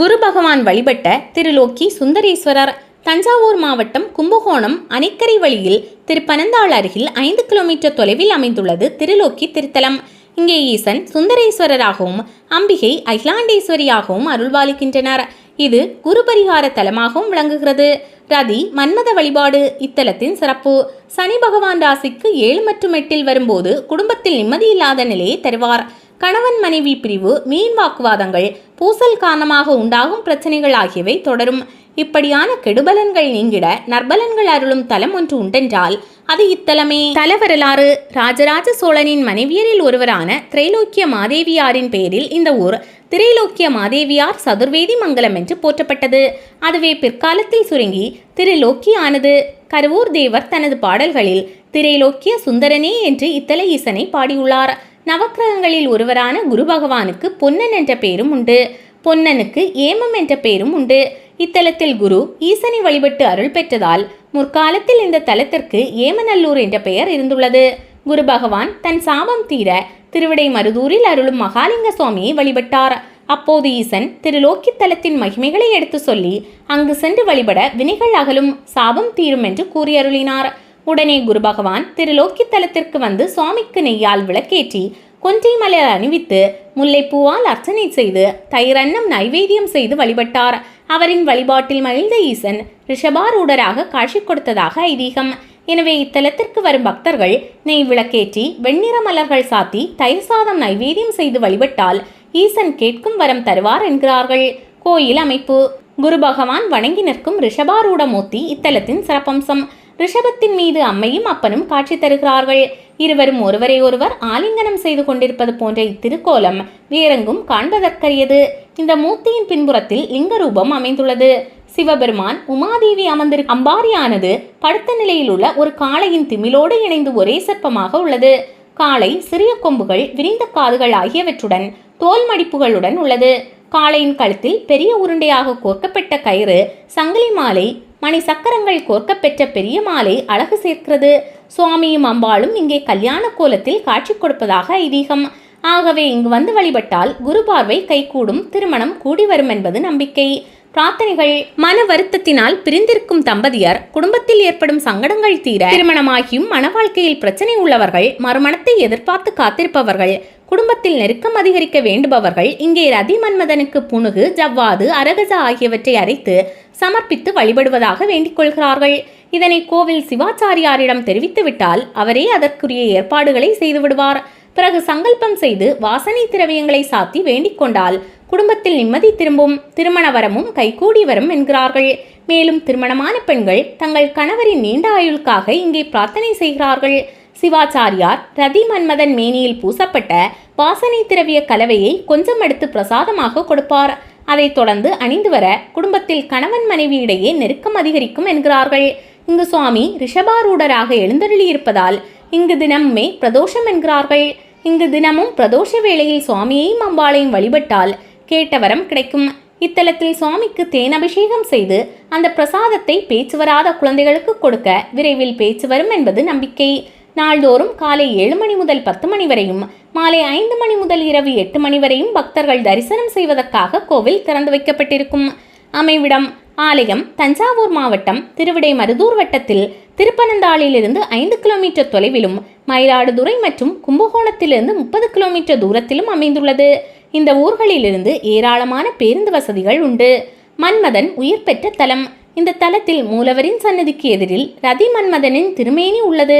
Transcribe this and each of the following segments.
குரு பகவான் வழிபட்ட திருலோக்கி சுந்தரேஸ்வரர் தஞ்சாவூர் மாவட்டம் கும்பகோணம் அணைக்கரை வழியில் திருப்பனந்தாள் அருகில் ஐந்து கிலோமீட்டர் தொலைவில் அமைந்துள்ளது திருலோக்கி திருத்தலம். இங்கே ஈசன் சுந்தரேஸ்வரராகவும் அம்பிகை அகிலாண்டேஸ்வரியாகவும் அருள்பாலிக்கின்றனர் இது குரு பரிகார தலமாகவும் விளங்குகிறது. ரதி மன்மத வழிபாடு இத்தலத்தின் சிறப்பு. சனி பகவான் ராசிக்கு ஏழு மற்றும் எட்டில் வரும்போது குடும்பத்தில் நிம்மதியில்லாத நிலையை தருவார். கணவன் மனைவி பிரிவு மீன் வாக்குவாதங்கள் பூசல் காரணமாக உண்டாகும் பிரச்சனைகள் ஆகியவை தொடரும். இப்படியான கெடுபலன்கள் நீங்கிட நற்பலன்கள் அருளும் தலம் ஒன்று உண்டென்றால் அது இத்தலமே. தல வரலாறு ராஜராஜ சோழனின் மனைவியரில் ஒருவரான திரைலோக்கிய மாதேவியாரின் பெயரில் இந்த ஊர் திரைலோக்கிய மாதேவியார் சதுர்வேதி மங்கலம் என்று போற்றப்பட்டது. அதுவே பிற்காலத்தில் சுருங்கி திருலோக்கியானது. ஆனது கருவூர் தேவர் தனது பாடல்களில் திரைலோக்கிய சுந்தரனே என்று இத்தல ஈசனை பாடியுள்ளார். நவக்கிரகங்களில் ஒருவரான குரு பகவானுக்கு பொன்னன் என்ற பெயரும் உண்டு. பொன்னனுக்கு ஏமம் என்ற பெயரும் உண்டு. இத்தலத்தில் குரு ஈசனை வழிபட்டு அருள் பெற்றதால் முற்காலத்தில் இந்த தலத்திற்கு ஏமநல்லூர் என்ற பெயர் இருந்துள்ளது. குரு பகவான் தன் சாபம் தீர திருவிடை மருதூரில் அருளும் மகாலிங்க சுவாமியை வழிபட்டார். அப்போது ஈசன் திருலோக்கி தலத்தின் மகிமைகளை எடுத்து சொல்லி அங்கு சென்று வழிபட வினைகள் அகலும் சாபம் தீரும் என்று கூறி அருளினார் உடனே குரு பகவான் திருலோக்கி தலத்திற்கு வந்து சுவாமிக்கு நெய்யால் விளக்கேற்றி கொன்றை மலர் அணிவித்து முல்லைப்பூவால் அர்ச்சனை செய்து தயிரன்னம் நைவேத்தியம் செய்து வழிபட்டார். அவரின் வழிபாட்டில் மகிழ்ந்த ஈசன் ரிஷபாரூடராக காட்சி கொடுத்ததாக ஐதீகம். எனவே இத்தலத்திற்கு வரும் பக்தர்கள் நெய் விளக்கேற்றி வெண்ணிற மலர்கள் சாத்தி தயிர் சாதம் நைவேத்தியம் செய்து வழிபட்டால் ஈசன் கேட்கும் வரம் தருவார் என்கிறார்கள். கோயில் அமைப்பு. குரு பகவான் வணங்கி நிற்கும் ரிஷபாரூட மூர்த்தி இத்தலத்தின் சிறப்பம்சம். ரிஷபத்தின் மீது அம்மையும் அப்பனும் காட்சி தருகிறார்கள். இருவரும் ஒருவரை ஒருவர் ஆலிங்கனம் செய்து கொண்டிருப்பது போன்ற இத்திருக்கோலம் வேறெங்கும் காண்பதற்கரியது. இந்த மூர்த்தியின் பின்புறத்தில் லிங்க ரூபம் அமைந்துள்ளது. சிவபெருமான் உமாதேவி அமர்ந்திரு அம்பாரியானது படுத்த நிலையில் உள்ள ஒரு காளையின் திமிலோடு இணைந்து ஒரே சிற்பமாக உள்ளது. காளை சிறிய கொம்புகள் விரிந்த காதுகள் ஆகியவற்றுடன் தோல் மடிப்புகளுடன் உள்ளது. காளையின் கழுத்தில் பெரிய உருண்டையாக கோர்க்கப்பட்ட கயிறு சங்கிலி மாலை மணி சக்கரங்கள் கோர்க்கப்பெற்ற பெரிய மாலை அழகு சேர்க்கிறது. சுவாமியும் அம்பாளும் இங்கே கல்யாண கோலத்தில் காட்சி கொடுப்பதாக ஐதீகம். ஆகவே இங்கு வந்து வழிபட்டால் குரு பார்வை கைகூடும் திருமணம் கூடி வரும் என்பது நம்பிக்கை. பிரார்த்தனைகள். மன வருத்தத்தினால் பிரிந்திருக்கும் தம்பதியர் குடும்பத்தில் ஏற்படும் சங்கடங்கள் தீர திருமணமாகியும் மன வாழ்க்கையில் பிரச்சனை உள்ளவர்கள் மறுமணத்தை எதிர்பார்த்து காத்திருப்பவர்கள் குடும்பத்தில் நெருக்கம் அதிகரிக்க வேண்டுபவர்கள் இங்கே ரதி மன்மதனுக்கு புணுகு ஜவ்வாது அரகஜா ஆகியவற்றை அரைத்து சமர்ப்பித்து வழிபடுவதாக வேண்டிக் கொள்கிறார்கள். இதனை கோவில் சிவாச்சாரியாரிடம் தெரிவித்துவிட்டால் அவரே அதற்குரிய ஏற்பாடுகளை செய்துவிடுவார். பிறகு சங்கல்பம் செய்து வாசனை திரவியங்களை சாத்தி வேண்டிக் கொண்டால் குடும்பத்தில் நிம்மதி திரும்பும் திருமண வரமும் கைகூடி வரும் என்கிறார்கள். மேலும் திருமணமான பெண்கள் தங்கள் கணவரின் நீண்ட ஆயுளுக்காக இங்கே பிரார்த்தனை செய்கிறார்கள். சிவாச்சாரியார் ரதி மன்மதன் மேனியில் பூசப்பட்ட வாசனை திரவிய கலவையை கொஞ்சம் எடுத்து பிரசாதமாக கொடுப்பார். அதைத் தொடர்ந்து அணிந்து வர குடும்பத்தில் கணவன் மனைவி இடையே நெருக்கம் அதிகரிக்கும் என்கிறார்கள். இங்கு சுவாமி ரிஷபாரூடராக எழுந்தருளியிருப்பதால் இங்கு தினமுமே பிரதோஷம் என்கிறார்கள். இங்கு தினமும் பிரதோஷ வேளையில் சுவாமியையும் அம்பாளையும் வழிபட்டால் கேட்டவரம் கிடைக்கும். இத்தலத்தில் சுவாமிக்கு தேன் அபிஷேகம் செய்து அந்த பிரசாதத்தை பேச்சு வராத குழந்தைகளுக்கு கொடுக்க விரைவில் பேச்சு வரும் என்பது நம்பிக்கை. நாள்தோறும் காலை ஏழு மணி முதல் பத்து மணி வரையும் மாலை ஐந்து மணி முதல் இரவு எட்டு மணி வரையும் பக்தர்கள் தரிசனம் செய்வதற்காக கோவில் திறந்து வைக்கப்பட்டிருக்கும். அமைவிடம் ஆலயம் தஞ்சாவூர் மாவட்டம் திருவிடை மருதூர் வட்டத்தில் திருப்பனந்தாளிலிருந்து ஐந்து கிலோமீட்டர் தொலைவிலும் மயிலாடுதுறை மற்றும் கும்பகோணத்திலிருந்து முப்பது கிலோமீட்டர் தூரத்திலும் அமைந்துள்ளது. இந்த ஊர்களிலிருந்து ஏராளமான பேருந்து வசதிகள் உண்டு. மன்மதன் உயிர் பெற்ற தலம். இந்த தலத்தில் மூலவரின் சன்னதிக்கு எதிரில் ரதி மன்மதனின் திருமேனி உள்ளது.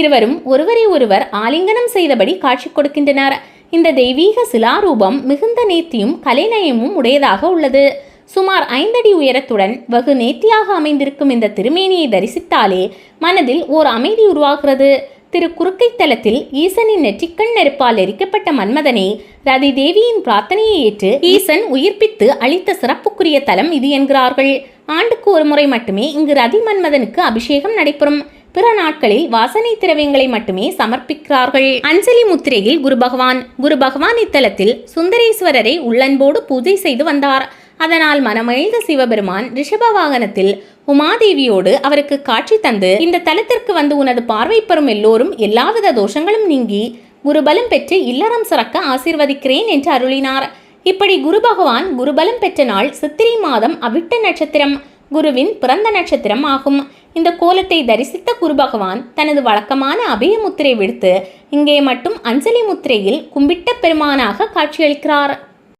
இருவரும் ஒருவரை ஒருவர் ஆலிங்கனம் செய்தபடி காட்சி கொடுக்கின்றனர். இந்த தெய்வீக சிலாரூபம் மிகுந்த நேர்த்தியும் கலைநயமும் உடையதாக உள்ளது. சுமார் ஐந்தடி உயரத்துடன் வெகு நேர்த்தியாக அமைந்திருக்கும் இந்த திருமேனியை தரிசித்தாலே மனதில் ஓர் அமைதி உருவாகிறது. திரு குறுக்கைத்தலத்தில் ஈசனின் நெற்றிக்கண் நெருப்பால் எரிக்கப்பட்ட மன்மதனை ரதி தேவியின் பிரார்த்தனையை ஏற்று ஈசன் உயிர்ப்பித்து அளித்த சிறப்புக்குரிய தலம் இது என்கிறார்கள். ஆண்டுக்கு ஒரு முறை மட்டுமே இங்கு ரதி மன்மதனுக்கு அபிஷேகம் நடைபெறும். பிற நாட்களில் வாசனை திரவியங்களை மட்டுமே சமர்ப்பிக்கிறார்கள். அஞ்சலி முத்திரையில் குரு பகவான். குரு பகவான் இத்தலத்தில் சுந்தரேஸ்வரரை உள்ளன்போடு பூஜை செய்து வந்தார். அதனால் மனமகிழ்ந்த சிவபெருமான் ரிஷப வாகனத்தில் உமாதேவியோடு அவருக்கு காட்சி தந்து இந்த தலத்திற்கு வந்து உனது பார்வை பெறும் எல்லோரும் எல்லாவித தோஷங்களும் நீங்கி குருபலம் பெற்று இல்லறம் சிறக்க ஆசிர்வதிக்கிறேன் என்று அருளினார். இப்படி குரு பகவான் குருபலம் பெற்ற நாள் சித்திரை மாதம் அவிட்ட நட்சத்திரம். குருவின் பிறந்த நட்சத்திரம் ஆகும். இந்த கோலத்தை தரிசித்த குரு பகவான் தனது வழக்கமான அபய முத்திரை விடுத்து இங்கே மட்டும் அஞ்சலி முத்திரையில் கும்பிட்ட பெருமானாக காட்சியளிக்கிறார்.